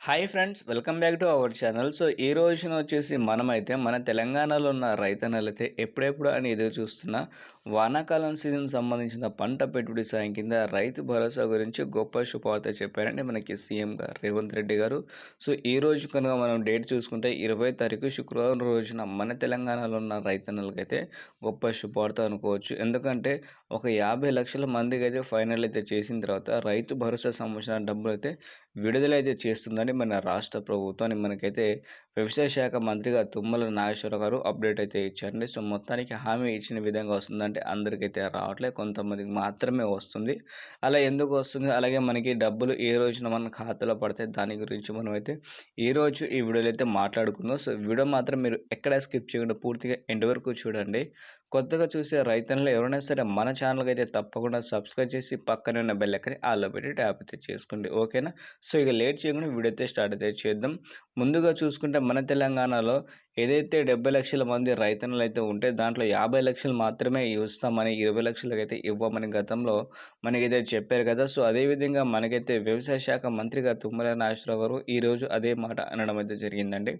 Hi friends welcome back to our channel. So ఈ రోజున వచ్చేసి మనమైతే మన తెలంగాణలో ఉన్న రైతన్నలైతే ఎప్పుడెప్పుడు అని ఎదురు చూస్తున్న వానాకాలం సీజన్ సంబంధించిన పంట పెట్టుబడి సాయం కింద రైతు భరోసా గురించి గొప్ప శుభవార్త చెప్పారండి మనకి సీఎం గారు రేవంత్ రెడ్డి గారు. సో ఈ రోజు కనుక మనం డేట్ చూసుకుంటే ఇరవై తారీఖు శుక్రవారం రోజున మన తెలంగాణలో ఉన్న రైతన్నలకైతే గొప్ప శుభవార్త అనుకోవచ్చు. ఎందుకంటే ఒక యాభై లక్షల మందికి అయితే ఫైనల్ అయితే చేసిన తర్వాత రైతు భరోసా సంబంధించిన డబ్బులు అయితే విడుదలైతే చేస్తుందని మన రాష్ట్ర ప్రభుత్వాన్ని మనకైతే వ్యవసాయ శాఖ మంత్రిగా తుమ్మల నాగేశ్వర గారు అప్డేట్ అయితే ఇచ్చారండి. సో మొత్తానికి హామీ ఇచ్చిన విధంగా వస్తుందంటే అందరికైతే రావట్లేదు. కొంతమందికి మాత్రమే వస్తుంది. అలా ఎందుకు వస్తుంది? అలాగే మనకి డబ్బులు ఏ రోజున మన ఖాతాలో పడతాయి? దాని గురించి మనం అయితే ఈరోజు ఈ వీడియోలో అయితే మాట్లాడుకుందాం. సో వీడియో మాత్రం మీరు ఎక్కడ స్కిప్ చేయకుండా పూర్తిగా ఎండ్ వరకు చూడండి. కొత్తగా చూసే రైతులు ఎవరైనా సరే మన ఛానల్కి అయితే తప్పకుండా సబ్స్క్రైబ్ చేసి పక్కనే ఉన్న బెల్ ఎక్కని ఆల్లో పెట్టి ట్యాప్ అయితే చేసుకోండి. ఓకేనా? సో ఇక లేట్ చేయకుండా వీడియో అయితే స్టార్ట్ అయితే చేద్దాం. ముందుగా చూసుకుంటే మన తెలంగాణలో ఏదైతే డెబ్బై లక్షల మంది రైతన్నులు అయితే ఉంటే దాంట్లో యాభై లక్షలు మాత్రమే ఇస్తామని ఇరవై లక్షలకు అయితే ఇవ్వమని గతంలో మనకైతే చెప్పారు కదా. సో అదేవిధంగా మనకైతే వ్యవసాయ శాఖ మంత్రిగా తుమ్మల నాగేశ్వరరావు గారు ఈరోజు అదే మాట అనడం అయితే జరిగిందండి.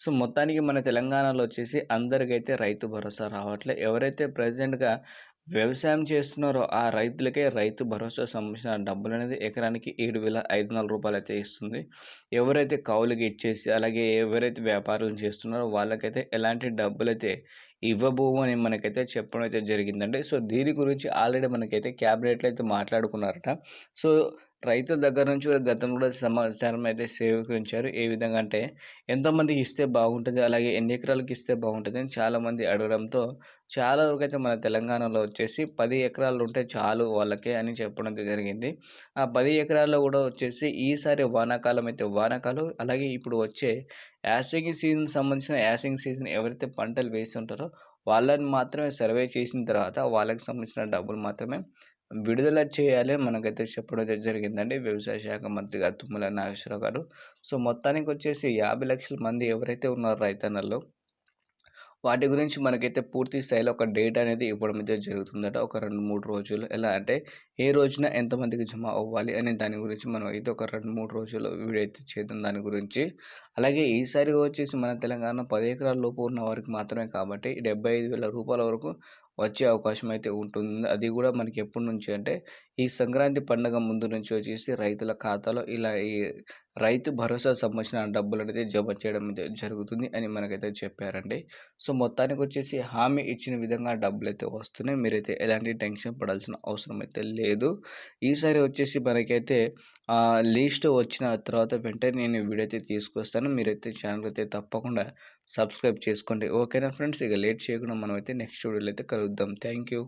సో మొత్తానికి మన తెలంగాణలో వచ్చేసి అందరికైతే రైతు భరోసా రావట్లే. ఎవరైతే ప్రజెంట్గా వ్యవసాయం చేస్తున్నారో ఆ రైతులకే రైతు భరోసా సంబంధించిన డబ్బులు అనేది ఎకరానికి ఏడు వేల ఐదు వందల రూపాయలు అయితే ఇస్తుంది. ఎవరైతే కౌలుకి ఇచ్చేసి అలాగే ఎవరైతే వ్యాపారం చేస్తున్నారో వాళ్ళకైతే ఎలాంటి డబ్బులు అయితే ఇవ్వబోవు అని మనకైతే చెప్పడం అయితే జరిగిందండి. సో దీని గురించి ఆల్రెడీ మనకైతే క్యాబినెట్లో అయితే మాట్లాడుకున్నారట. సో రైతుల దగ్గర నుంచి కూడా గతంలో కూడా సమాచారం అయితే సేకరించారు. ఏ విధంగా అంటే ఎంతమందికి ఇస్తే బాగుంటుంది అలాగే ఎన్ని ఎకరాలకు ఇస్తే బాగుంటుంది అని చాలామంది అడగడంతో చాలా వరకు అయితే మన తెలంగాణలో వచ్చేసి పది ఎకరాలు ఉంటే చాలు వాళ్ళకే అని చెప్పడం జరిగింది. ఆ పది ఎకరాల్లో కూడా వచ్చేసి ఈసారి వానాకాలం అయితే వానాకాలం. అలాగే ఇప్పుడు వచ్చే యాసింగ్ సీజన్ సంబంధించిన యాసింగ్ సీజన్ ఎవరైతే పంటలు వేసి ఉంటారో వాళ్ళని మాత్రమే సర్వే చేసిన తర్వాత వాళ్ళకి సంబంధించిన డబ్బులు మాత్రమే విడుదల చేయాలి. మనకైతే చెప్పడం జరిగిందండి. వ్యవసాయ శాఖ మంత్రిగా తుమ్మల నాగేశ్వరరావు గారు. సో మొత్తానికి వచ్చేసి యాభై లక్షల మంది ఎవరైతే ఉన్నారో రైతన్నల్లో వాటి గురించి మనకైతే పూర్తి స్థాయిలో ఒక డేట్ అనేది ఇవ్వడం అయితే జరుగుతుందట. ఒక రెండు మూడు రోజులు ఎలా అంటే ఏ రోజున ఎంతమందికి జమ అవ్వాలి అనే దాని గురించి మనం అయితే ఒక రెండు మూడు రోజులు వీడియో అయితే చేద్దాం దాని గురించి. అలాగే ఈసారి వచ్చేసి మన తెలంగాణ పది ఎకరాల లోపు ఉన్న వారికి మాత్రమే కాబట్టి డెబ్బై ఐదు వేల రూపాయల వరకు వచ్చే అవకాశం అయితే ఉంటుంది. అది కూడా మనకి ఎప్పటి నుంచి అంటే ఈ సంక్రాంతి పండుగ ముందు నుంచి వచ్చేసి రైతుల ఖాతాలో ఇలా ఈ రైతు భరోసా సంబంధించిన డబ్బులు అనేది జమ చేయడం జరుగుతుంది అని మనకైతే చెప్పారండి. సో మొత్తానికి వచ్చేసి హామీ ఇచ్చిన విధంగా డబ్బులు అయితే వస్తున్నాయి. మీరైతే ఎలాంటి టెన్షన్ పడాల్సిన అవసరం అయితే లేదు. ఈసారి వచ్చేసి మనకైతే లీస్ట్ వచ్చిన తర్వాత వెంటనే నేను వీడియో అయితే తీసుకొస్తాను. మీరైతే ఛానల్ అయితే తప్పకుండా సబ్స్క్రైబ్ చేసుకోండి. ఓకేనా ఫ్రెండ్స్? ఇక లేట్ చేయకుండా మనం అయితే నెక్స్ట్ వీడియోలో అయితే కలుద్దాం. Thank you.